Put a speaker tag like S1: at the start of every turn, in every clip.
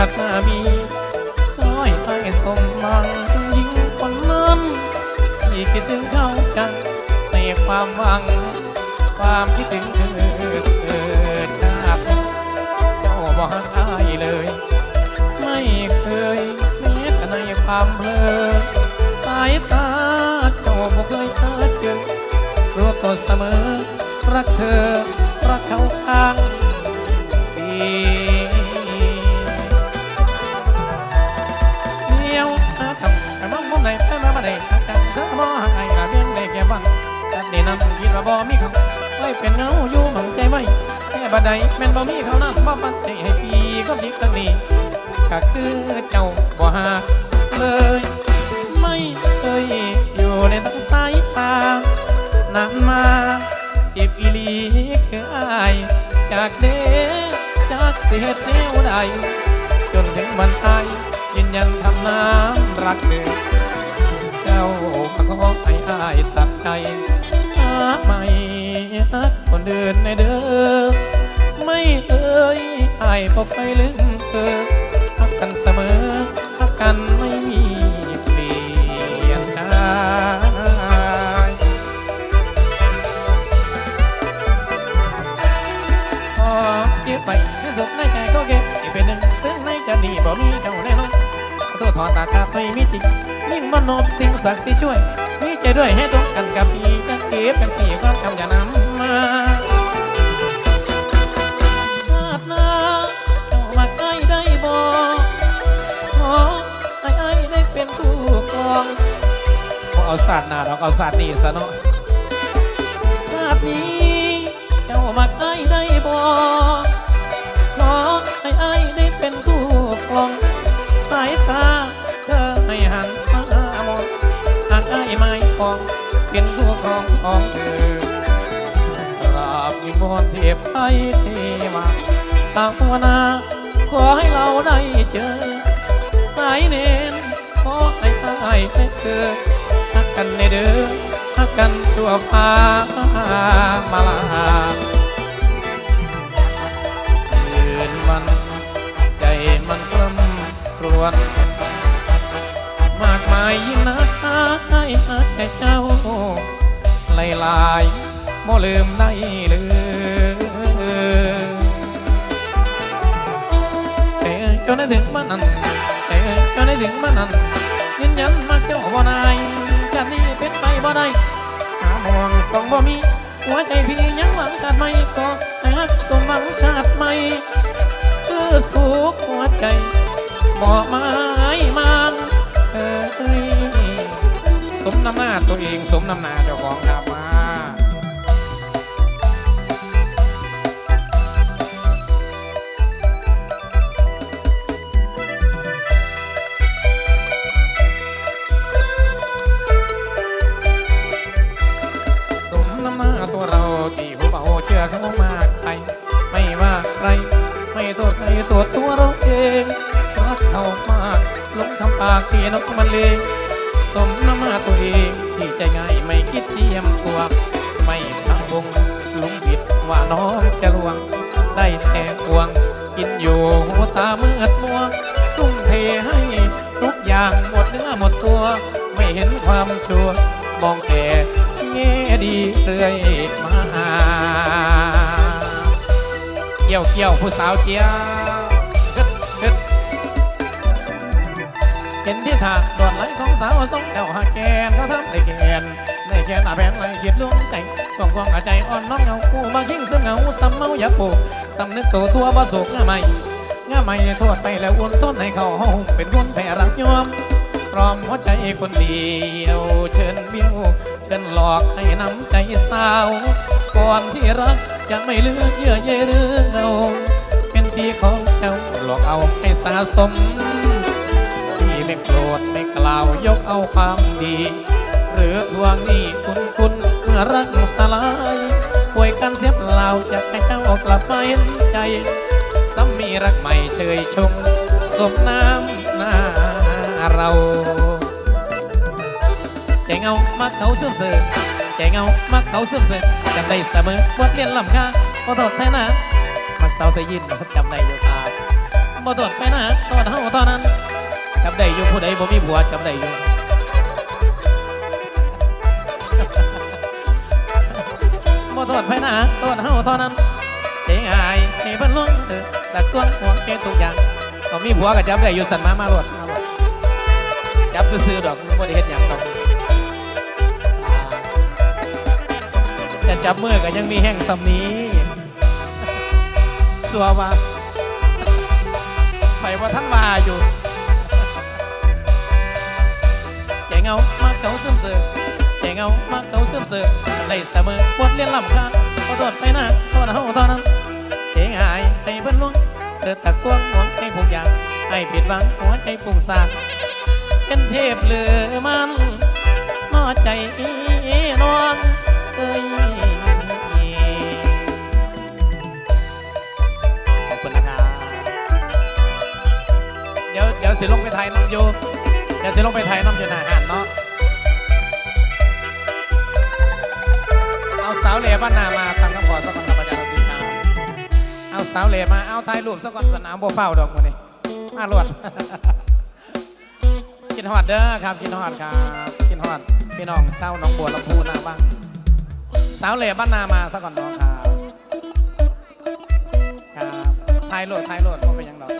S1: าติหน้ามีขอให้ไปสมหวังยิ่งคนนั้นที่คิดถึงเขาจังในความหวัง ความคิดถึงเธอำคิดว่าบ่มีเขาไว้เป็นเงาอยู่หมั่งใจไว้แค่บัดใดแม่นบ่มีเขานั้นบ่ปันใจให้พี่ก็ยิกตั้งนี้ก็คือเจ้าบ่หาเลย ไม่เคยอยู่ในทั้งสายตานานมาเจ็บอีลีคืออาย จากเด้จากเสียแนวใดจนถึงวันตายยืนยันทำน้ำรักเธอเจ้าก็ขอให้อายตัดใจ หาไม่ฮักคนเดินในเด้อไม่เอ่ยอายพอเคยลืมเธอรักกันเสมอรักกันไม่มีเปลี่ยนใจพอเก็บไปที่สุดในใจก็เก็บอีกเป็นหนึ่งถึงในจะดีบ่มีเจ้าแน่นอนสาธุถอนตากาไม่มีจริงยิ่งมโนสิ่งศักดิ์สิทธิ์ช่วยมีใจด้วย ซะเนาะชาตินี้เจ้ามาใกล้ได้บ่ขอให้ไอ้ได้เป็นผู้ครอง สายตาเธอให้หันมามองหากไอ้ไม่ปอง เป็นผู้ครองของเธอกราบนิมนต์เทพไทยเทมาตามภาวนาขอให้เราได้เจอ สายเนนขอให้ตายให้เจอฮักกันในเด้อ ตัวฟ้ามาลาคืนมันใจมันกล้ำครวน มากมายยิ่งนักให้แค่เจ้าลายลายๆบ่ลืมได้เลยเอ้ยจนได้ถึงบ้านนั้นเอ้ยจนได้ถึงบ้านนั้นยืนยันมาเจ้าบ่นายจะนี้เป็นไปบ่ได้ หามองสองบ่มีหัวใจพี่ยังหวังชาติใหม่ก็ให้ฮักสมหวังชาติใหม่คือสุขหัวใจบ่ไม้มันเอ้ยสมน้ำหน้าตัวเองสมน้ำหน้าเจ้าของครับากที่นกมันเลงสมน้ำหน้าตัวเองที่ใจง่ายไม่คิดเทียมตัวไม่ทำวงหลงผิดว่าน้องจะลวง ได้แต่ห่วง กินอยู่หัวตาเมืดมัวทุ่มเทให้ทุกอย่างหมดเนื้อหมดตัว ไม่เห็นความชั่วมองแต่แง่ดีเรื่อยมาเกี่ยวเกี่ยวผู้สาวเกี่ยว เห็นที่ทางดอดไหลของสาวสองแก้วหักแกนเขาทำได้แกนได้แกนอาแบนไหลเขียดลวงใจกองกองอาใจอ่อนน้องเงาคู่บางยิ่งเสื้อเงาซ้ำเมาอย่าปูสำนึกตัวตัวบ่สุกง่าไม่ง่าไม่โทษไปแล้วอ้วนต้นให้เขาห้องเป็นคนแผ่รักยอมพร้อมหัวใจคนเดียวเชิญบิ้วเชิญหลอกให้น้ำใจสาวก่อนที่รักจะไม่เลือกเยื่อเยเรื่องเงาเป็นที่ของเจ้าหลอกเอาให้สะสม ไม่โกรธไม่กล่าวยกเอาความดี หรือทวงนี้คุณคุณเมื่อรักสลายป่วยกันเสียเปล่าอยากให้เจ้ากลับมาเห็นใจสามีรักใหม่เชยชมสมน้ำหน้าเราใจเงามักเขาเสื่อมเสื่อใจเงามักเขาเสื่อมเสื่อจำได้เสมอบทเรียนลำค่าขอโทษแท้นะมักสาใส่ยินจำได้อยู่ครับบ่ตดไปนะตอดเฮาเท่านั้น จับได้อยู่ผู้ใดบ่มีผัวจับได้อยู่บ่โทษไผนะโทษเฮาเท่านั้นเองอายให้เพิ่นลวงเถอะตักตวห่วงแกทุกอย่างก็มีผัวก็จับได้อยู่สันมามาโลดมาโลดจับซื่อๆดอกบ่ได้เฮ็ดหยังดอกอ่าแต่จับมือก็ยังมีแห้งสำนี้สัวว่าไปว่าท่านมาอยู่ แจงเอามาเขาซึมเสือแจงเอามาเขาซึมเสือไล่เสมอปวดเลี้ยนลำคาขอโทษไปนะโทษเฮาเท่านั้นเจงอายให้เพิ่นลวงเธอตักวงหวงให้ผมอยางให้ผิดหวังหัวใจปุ่งสานเป็นเทพเหลือมันนอใจนอนเอ้ยขอบคุณนะครับเดี๋ยวเดี๋ยวสิลงไปถ่ายน้ำอยู่เดี๋ยวสิลงไปถ่ายน้ำอยู่หนาอ่านเนาะ เสาวเหล่บ้านนามาทำคำขอสักคนครับอาจารย์ดนตรีครับเอาสาวเหล่มาเอาถ่ายรูปสักคนสนามโบเฝ้าดอกมันนี่มาลวดกินฮอดเด้อครับกินฮอดครับกินฮอดพี่น้องเช่าน้องบัวลำพูนาบ้างสาวเหล่บ้านนามาสักก่อนน้องครับครับถ่ายโหลดถ่ายโหลดเพราะเป็นยังดอก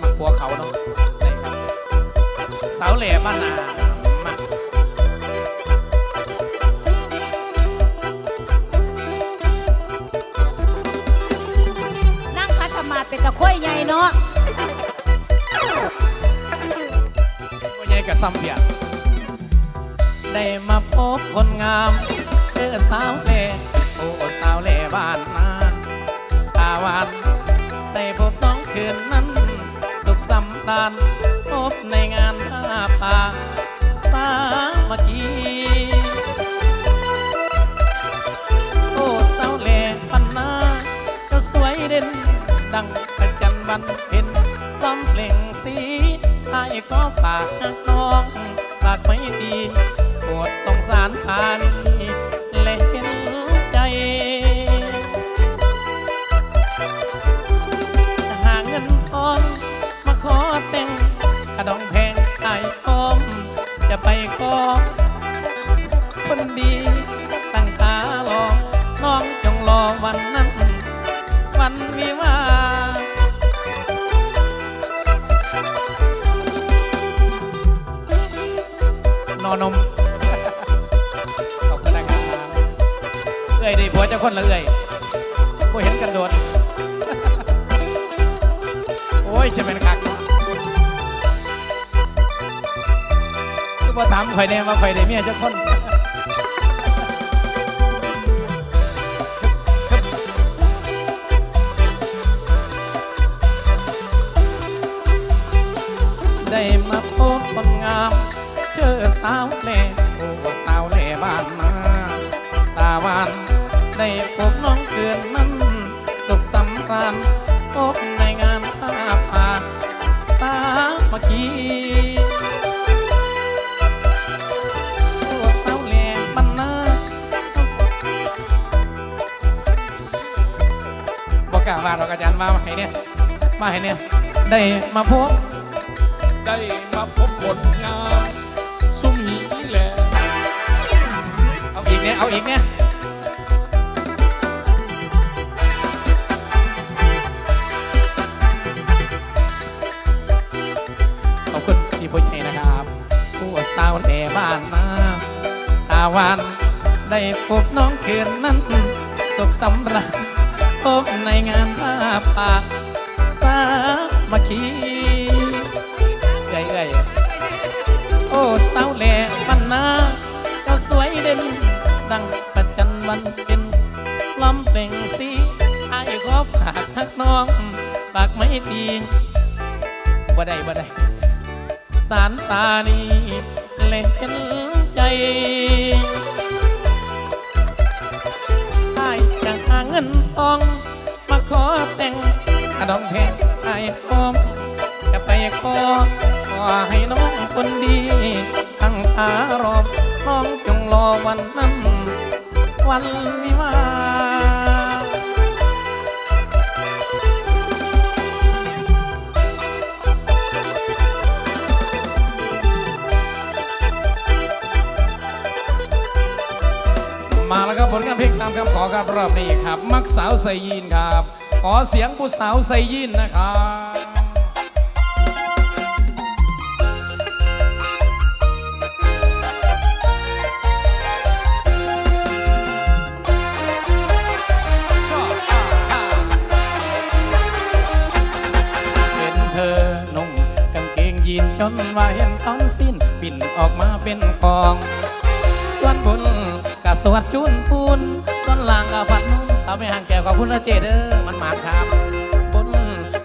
S1: มักหัวเขาเนาะสาวเหล่บ้านนา ซ้ำเพียได้มาพบคนงามคือสาวเล่โอ้สาวเล่บ้านนาตาวานได้พบน้องคืนนั้นสุขสำราญพบในงานผ้าป่าสามัคคีโอ้สาวเล่ปันนาเจ้าสวยเด่นดังกระจันบัน ขอฝากน้องฝากไม่ดีปวดสงสารพาน อนมขอบคุณนะครับเอ้ยดีผัวเจะคนละเอ้ยกูเห็นกันโดดโอ้ยจะเป็นคักเนาะคือพอถามข่อยเนี่ยว่าข่อยได้เมียเจ้าคน สาวเล่โอ้สาวเล่บ้านนาตาวานได้พบน้องเกือนนั้นสุขสำราญพบในงานผ้าป่าสามัคคีโอ้สาวเล่บ้านนาบอกกล่าวว่าเราอาจารย์มาให้เนี่ยมาให้เนี่ยได้มาพบ เอาอีกเนี่ยขอบคุณพี่ผู้ให้นะครับ ผู้สาวแหล่บ้านนาตาวานได้พบน้องคืนนั้น สุขสำราญพบในงานผ้าป่าสามัคคีเอ้ยเอ้ยโอ้สาวแหล่บ้านนาเจ้าสวยเด่น วันเป็นลำเป่งสีไอ้ขอฝากฮักน้องฝากไม่ตีนบ่ได้บ่ได้สารตานีเล่นใจไอ้ายจะหาเงินทอง มาขอแต่งกระดองแพงไอ้อ้อมจะไปขอขอให้น้องคนดี ตั้งตารอน้องจงรอวันนั้น วันวิวมาแล้วครับผลกานเพลงตามคำขอครับรอบนี้ครับ มักสาวใส่ยินครับ ขอเสียงผู้สาวใส่ยินนะครับ จนว่าเห็นต้องสิ้นปิ่นออกมาเป็นฟองส่วนบุญกะสวดจุนปูนส่วนล่างกะพัดนุ่นสาวไม่ห่างแก้วขอบคุณนะเจเด้อมันหมาครับบุญ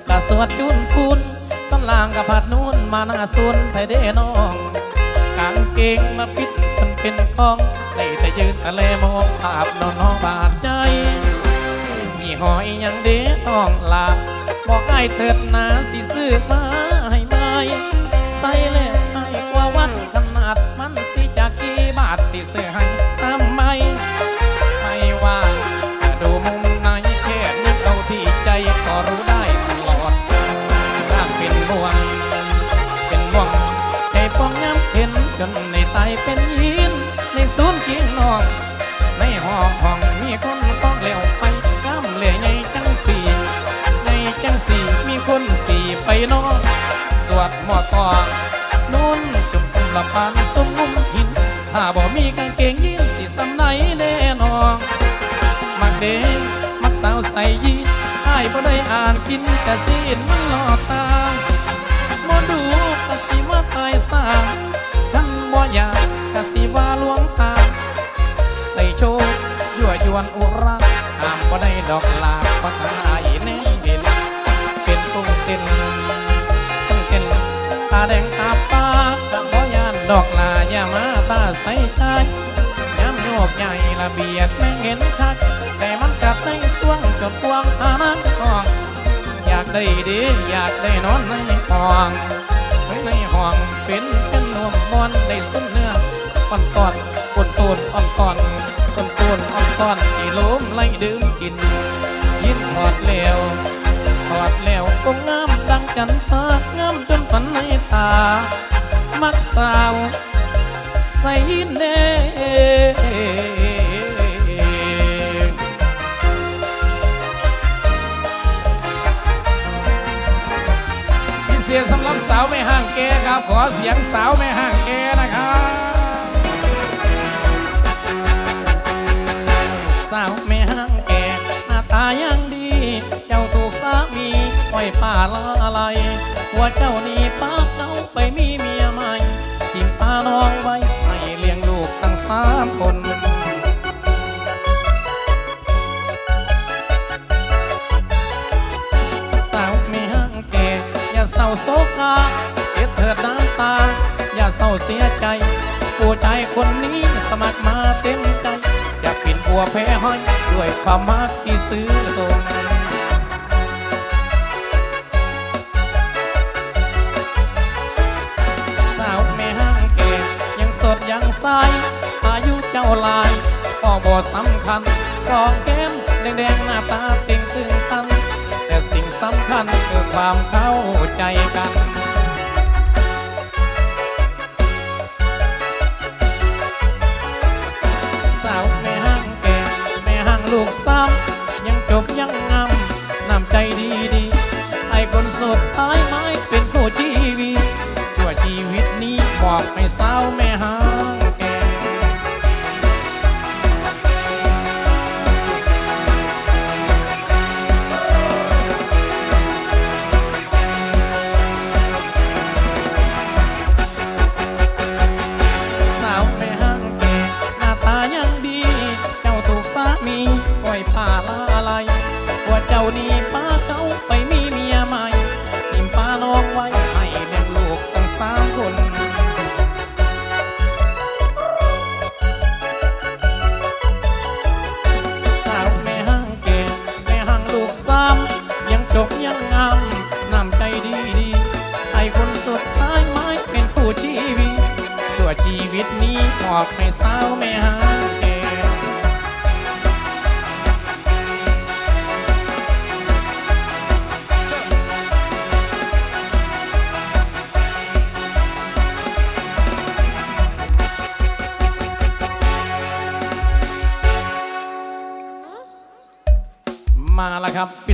S1: กะสวดจุนปูนส่วนล่างกะพัดนุ่นมาหน้าซุนไทยเด้น้องกางเกงมาปิดจนเป็นกองได้แต่ยืนทะเลมองภาพนอนน้องบาดใจมีหอยยังเด้น้องลาบอกไอ้เถิดนาสิซื้อมา ให้ไหมใส่แล้ว อ่านกินแต่สินมันหลอดตาบ่ดูกะสิว่าตายสร้างท่านบ่อยากกะสิว่าหลวงตาใส่โชว์ยั่วยวนอุราห้ามบ่ได้ดอกลาเพราะตายแน่เด่นเป็นตุ้งเต้นตุ้งเต้นตาแดงตาปากกะบ่ยานดอกลาอย่ามาตาใส่ใจ กใหญ่ละเบียดไม่เห็นชัดแต่มันกัดในส่วงจนกวงอานังทอง อยากได้ดีอยากได้นอนในห้องไว้ในห้องเป็นเป็นนวมบอนได้สุดเนื้ออ่อนตอนปนตูนอ่อนตอนปนตูนอ่อนตอนที่ล้มไล่ดื่มกิน ยินถอดแล้วถอดแล้วก็งามดังกันตางามจนฝันในตา มักสาว ส่ยินเด้พิเศษสำหรับสาวไม่ห่างแกครับ ขอเสียงสาวไม่ห่างแกนะครับสาวไม่ห่างแกหน้าตายังดี เจ้าถูกสามีปล่อยป่าละอะไรหัวเจ้านี่ป้าเขาไปมีเมียใหม่ทิมตาน้องไว้ สามคนสาวไม่ห่างแกอย่าเศร้าโศกาเจ็บเถิดน้ำตา อย่าเศร้าเสียใจ ผู้ชายคนนี้สมัครมาเต็มใจอยากเป็นผัวแพ้ห้อยด้วยความมักที่ซื้อตรงสาวแม่ห้างแก่ยังสดยังใส อายุเจ้าหลายก็บ่สำคัญสองแก้มแดงๆหน้าตาเต่งตึงตัน แต่สิ่งสำคัญคือความเข้าใจกันสาวแม่ห้างแก่แม่ห้างลูกสาวยังจบยังงามน้ำใจดีดีๆไอ้คนสุดท้าย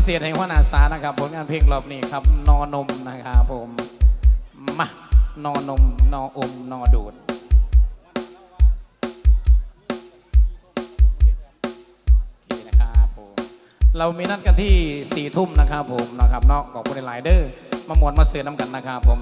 S1: พิเศษให้หัวหน้าสานะครับผลงานเพลงรอบนี้ครับนอนมนะครับผมมานอนมนออมนอดูดเคนะครับผมเรามีนัดกันที่สี่ทุ่มนะครับผมนะครับเนาะขอบคุณหลายเด้อมามวนมาเสือน้ำกันนะครับผม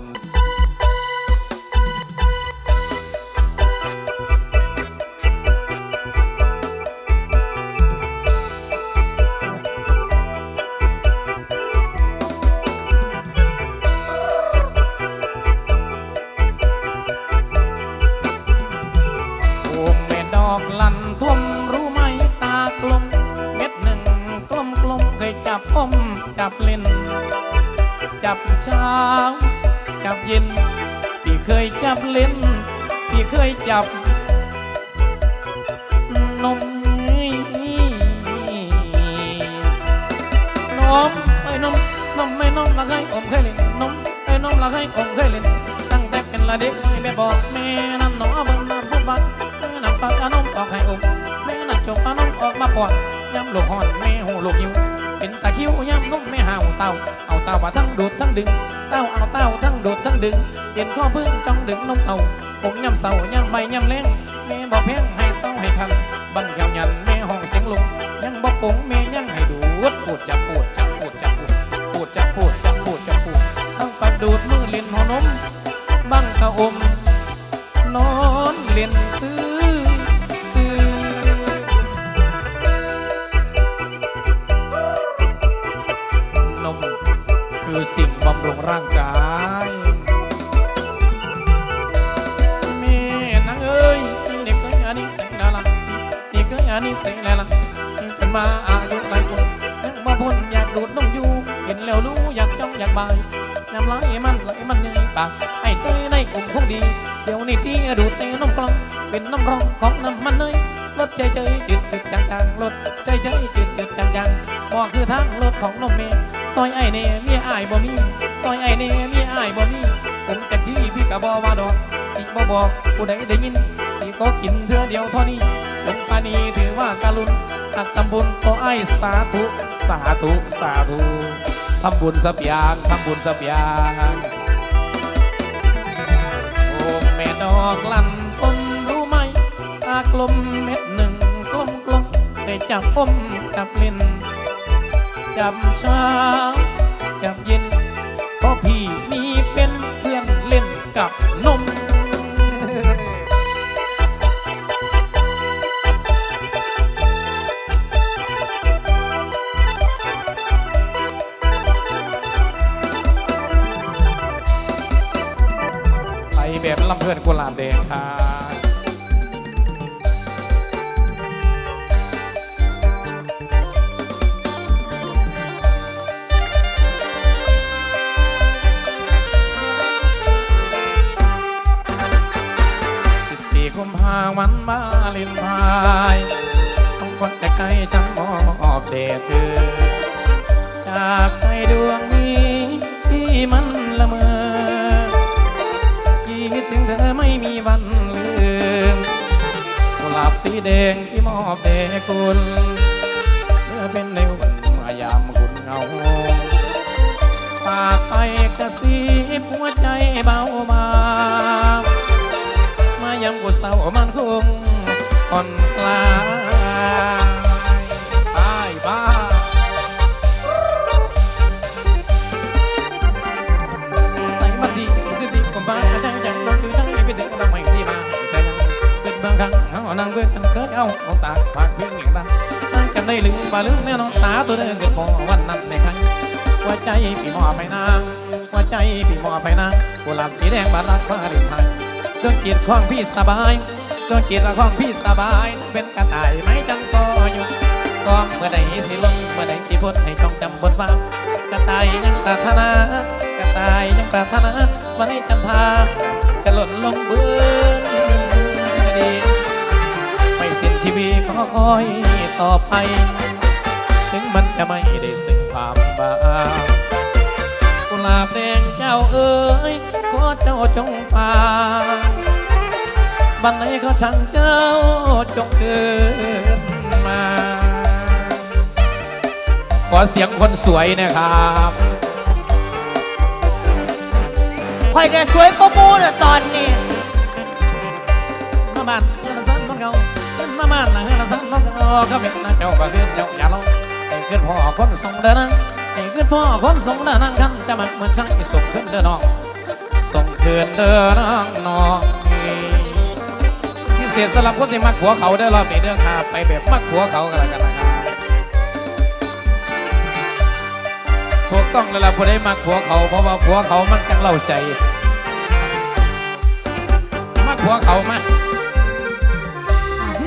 S1: ละเด็กแม่บอกแม่นั่นหนอบิ่งน้ำผู้บัดแม่นั่นปักอานมออกให้อมแม่นั่นจกเอานมออกมาปอดย้ำลูกหอนแม่หูลูกหิวเป็นตะคริวย้ำนุ่มแม่หาวเต้าเอาเต้ามาทั้งดูดทั้งดึงเต้าเอาเต้าทั้งดูดทั้งดึงเห็นข้อพึ่งจ้องดึงนมเต่าผมย้ำเสาย้ำใบย้ำแรงแม่บอกเพียงให้เศร้าให้คันบันแขวยันแม่ห้องเสียงลงยังบอกปงแม่ยังให้ดูดปูดจะปูดจะปูดจะปูดปูดจะปูดจะปูดจะปูดทั้งปัดดูดมือเล่นหัวนม บังกะอม นอนเล่นซื้อนมคือสิ่งบำรุงร่างกายแม่นางเอ้ยนี่เคยอันนี้ใส่ละละนี่เคยอันนี้ใส่ละละเป็นมาอายุหลายคนยังมาพ้นอยากดูดนมอยู่ เห็นแล้วรู้อยากจ้องอยากบาย น้ำไหลมันไหลมันเงยปากไอ้เต้ในกลุ่มคงดี เดี๋ยวนี้ที่ดูเต้นมกลอง เป็นน้ำร้องของน้ำมันเนยรถใจใจจืดจืดจางจางรถใจใจจืดจืดจางจางบอกคือทางรถของนมเมย์ซอยไอ้เน่เมียไอ้บ่มีซอยไอ้เน่เมียไอ้บ่มีผมจะขี้พี่กะบอว่าดอกสิบ่บอกผู้ใดได้ยินสิก็กินเทื่อเดียวเท่านี้จงปานีถือว่าการุณอักตำบุญขอไอ้สาธุสาธุสาธุ ทำบุญสับยางทำบุญสับยางโอ้แม่ดอกลั่นต้นรู้ไหมตากลมเม็ดหนึ่งกลมกลมได้จับอมจับลินจับเช้าจับเย็นเพราะพี่มีเป็นเพื่อนเล่นกับ ลำเพื่อนกุหลาบแดงครับสิบสี่กุมภาวันมาลินพายต้องคนแต่ไกลฉันมอบเดชเธอจากใจดวงนี้ที่มัน แดงที่มอบแด่คุณเพื่อเป็นในวันมายามคุณเงาปากไปกระซิบหัวใจเบาบางมายามกูเศร้ามันคงผ่อนคลาย เกิดเอาเอาตาฝากเพียงอย่างนั้นตั้งกันได้ลืมว่าลืมแน่นอนตาตัวเดินเกิดพอวันนั้นในครั้งว่าใจพี่มอไปนางว่าใจพี่มอไปนางกุหลาบสีแดงบานรักฟ้าริมทางดวงจิตของพี่สบายดวงจิตของพี่สบาย เป็นกระต่ายไม้จังก็อยู่ซ้อมเมื่อใดสิลงเมื่อใดที่พ้นให้จงจำบทฟ้ากระต่ายยังปรารถนากระต่ายยังปรารถนาวันนี้จันทากระหล่นลงเบื้อง คอยต่อไป ถึงมันจะไม่ได้ซึ่งความบาปกุหลาบแดงเจ้าเอ๋ยขอเจ้าจงฟังบันไหนเขาช่างเจ้าจงเกิดมาขขอเสียงคนสวยนะครับ
S2: คอยจะสวยก็มูน่ะตอนนี้
S1: มาบ้าน มาบ้านะเฮือนสันของเขาก็เป็นนะเจ้าก็ขึ้นเจ้าอย่าลงให้ขึ้นพ่อคนส่งเดินนะให้ขึ้นพ่อคนส่งเดินนั่งกันจะมันเหมือนช่างส่งขึ้นเดินน้องส่งคืนเดินน้องน้องพิเศษสำหรับคนที่มักหัวเขาได้อรอบนี้เรื่องหาไปแบบมักหัวเขากันแล้วกันนะครับถูกต้องแล้วล่ะผู้ใดมักหัวเขาเพราะว่าหัวเขามันจังเล่าใจมักหัวเขามา